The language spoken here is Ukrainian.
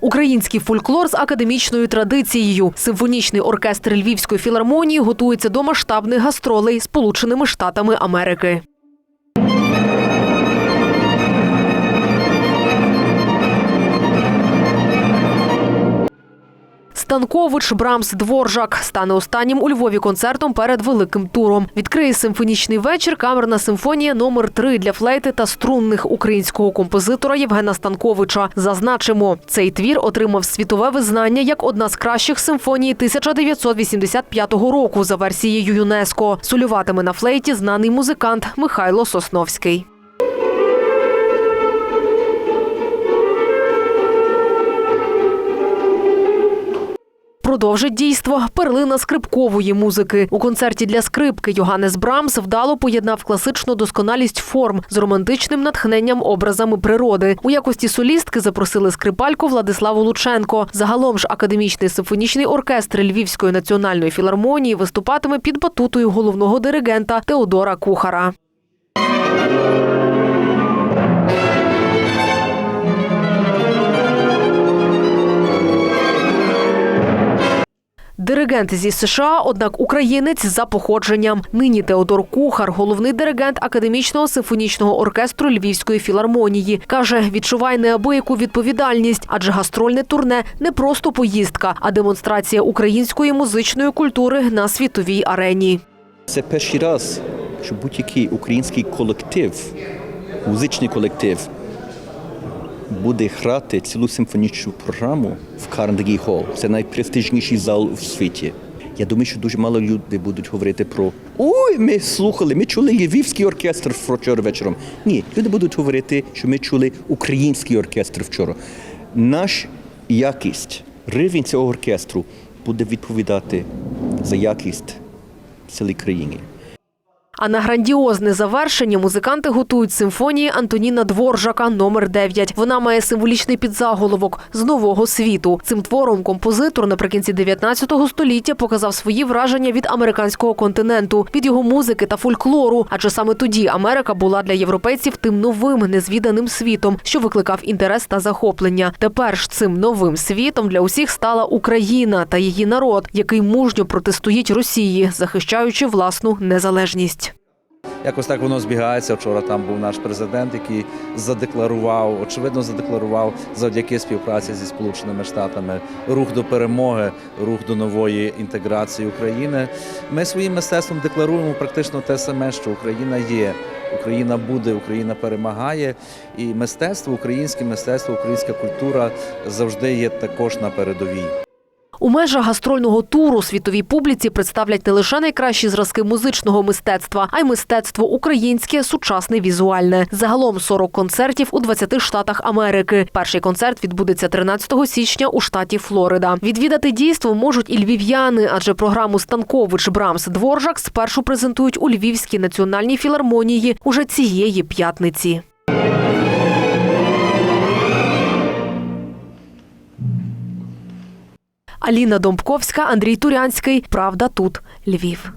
Український фольклор з академічною традицією. Симфонічний оркестр Львівської філармонії готується до масштабних гастролей Сполученими Штатами Америки. Станкович Брамс Дворжак стане останнім у Львові концертом перед великим туром. Відкриє симфонічний вечір камерна симфонія номер 3 для флейти та струнних українського композитора Євгена Станковича. Зазначимо, цей твір отримав світове визнання як одна з кращих симфоній 1985 року за версією ЮНЕСКО. Солюватиме на флейті знаний музикант Михайло Сосновський. Продовжить дійство перлина скрипкової музики. У концерті для скрипки Йоганнес Брамс вдало поєднав класичну досконалість форм з романтичним натхненням образами природи. У якості солістки запросили скрипальку Владиславу Лученко. Загалом ж академічний симфонічний оркестр Львівської національної філармонії виступатиме під батутою головного диригента Теодора Кухара. Диригент зі США, однак українець за походженням. Нині Теодор Кухар, головний диригент академічного симфонічного оркестру Львівської філармонії, каже, відчуває неабияку відповідальність, адже гастрольне турне не просто поїздка, а демонстрація української музичної культури на світовій арені. Це перший раз, що будь-який український колектив, музичний колектив, буде грати цілу симфонічну програму в Carnegie Hall. Це найпрестижніший зал у світі. Я думаю, що дуже мало людей будуть говорити про ой, ми слухали, ми чули львівський оркестр вчора вечором. Ні, люди будуть говорити, що ми чули український оркестр вчора. Наш якість, рівень цього оркестру буде відповідати за якість в цілій країні. А на грандіозне завершення музиканти готують симфонії Антоніна Дворжака номер 9 Вона має символічний підзаголовок з нового світу. Цим твором композитор наприкінці 19 століття показав свої враження від американського континенту, від його музики та фольклору. Адже саме тоді Америка була для європейців тим новим незвіданим світом, що викликав інтерес та захоплення. Тепер ж цим новим світом для усіх стала Україна та її народ, який мужньо протистоїть Росії, захищаючи власну незалежність. Якось так воно збігається. Вчора там був наш президент, який задекларував, очевидно, задекларував завдяки співпраці зі Сполученими Штатами рух до перемоги, рух до нової інтеграції України. Ми своїм мистецтвом декларуємо практично те саме, що Україна є. Україна буде, Україна перемагає, і мистецтво, українське мистецтво, українська культура завжди є також на передовій. У межах гастрольного туру світовій публіці представлять не лише найкращі зразки музичного мистецтва, а й мистецтво українське, сучасне, візуальне. Загалом 40 концертів у 20 штатах Америки. Перший концерт відбудеться 13 січня у штаті Флорида. Відвідати дійство можуть і львів'яни, адже програму Станкович Брамс Дворжак спершу презентують у Львівській національній філармонії уже цієї п'ятниці. Аліна Домбковська, Андрій Турянський. Правда тут Львів.